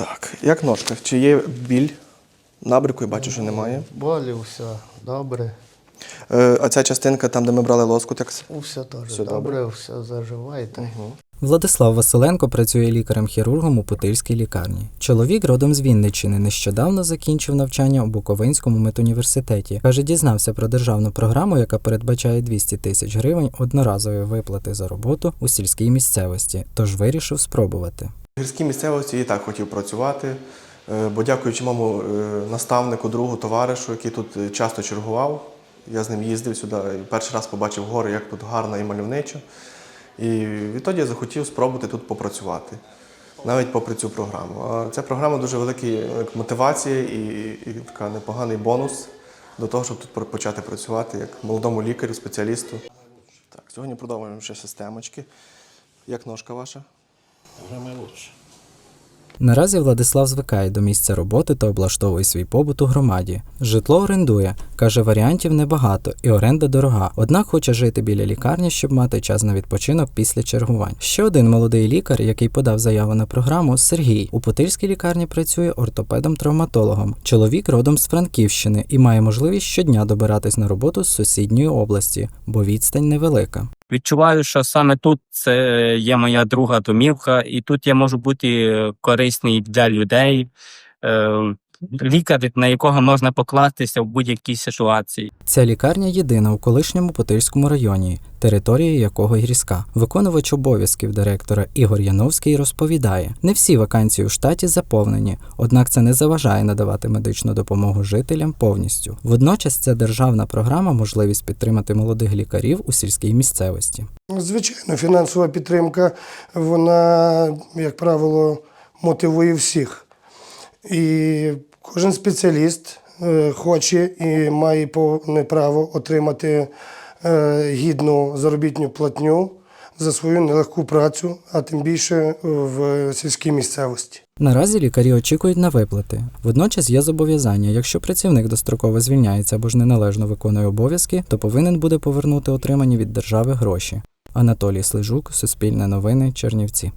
Так, як ножка? Чи є біль? Набряку, я бачу, що немає. Болі, все добре. Е, а ця частинка, там, де ми брали лоскут, як... с- Все теж Все добре, добре? все заживає. так. Владислав Василенко працює лікарем-хірургом у Путильській лікарні. Чоловік родом з Вінниччини нещодавно закінчив навчання у Буковинському медуніверситеті. Каже, дізнався про державну програму, яка передбачає 200 тисяч гривень одноразової виплати за роботу у сільській місцевості, тож вирішив спробувати. В гірській місцевості і так хотів працювати, е, бо дякуючи моєму е, наставнику, другу, товаришу, який тут е, часто чергував. Я з ним їздив сюди і перший раз побачив гори, як тут гарно і мальовничо. І відтоді я захотів спробувати тут попрацювати, навіть попри цю програму. А ця програма дуже велика мотивація і, і така непоганий бонус до того, щоб тут почати працювати як молодому лікарю, спеціалісту. Так, сьогодні продовжуємо ще системочки. Як ножка ваша? Наразі Владислав звикає до місця роботи та облаштовує свій побут у громаді. Житло орендує, каже, варіантів небагато і оренда дорога. Однак хоче жити біля лікарні, щоб мати час на відпочинок після чергувань. Ще один молодий лікар, який подав заяву на програму, Сергій. У Путильській лікарні працює ортопедом-травматологом. Чоловік родом з Франківщини і має можливість щодня добиратись на роботу з сусідньої області, бо відстань невелика. Відчуваю, що саме тут це є моя друга домівка, і тут я можу бути корисний для людей, е, лікар, на якого можна покластися в будь-якій ситуації. Ця лікарня єдина у колишньому Путильському районі, територія якого гірська. Виконувач обов'язків директора Ігор Яновський розповідає: не всі вакансії у штаті заповнені, однак це не заважає надавати медичну допомогу жителям повністю. Водночас ця державна програма можливість підтримати молодих лікарів у сільській місцевості. Звичайно, фінансова підтримка, вона, як правило, мотивує всіх. І кожен спеціаліст е, хоче і має повне право отримати е, гідну заробітну платню за свою нелегку працю, а тим більше в сільській місцевості. Наразі лікарі очікують на виплати. Водночас є зобов'язання, якщо працівник достроково звільняється або ж неналежно виконує обов'язки, то повинен буде повернути отримані від держави гроші. Анатолій Слижук, Суспільне новини, Чернівці.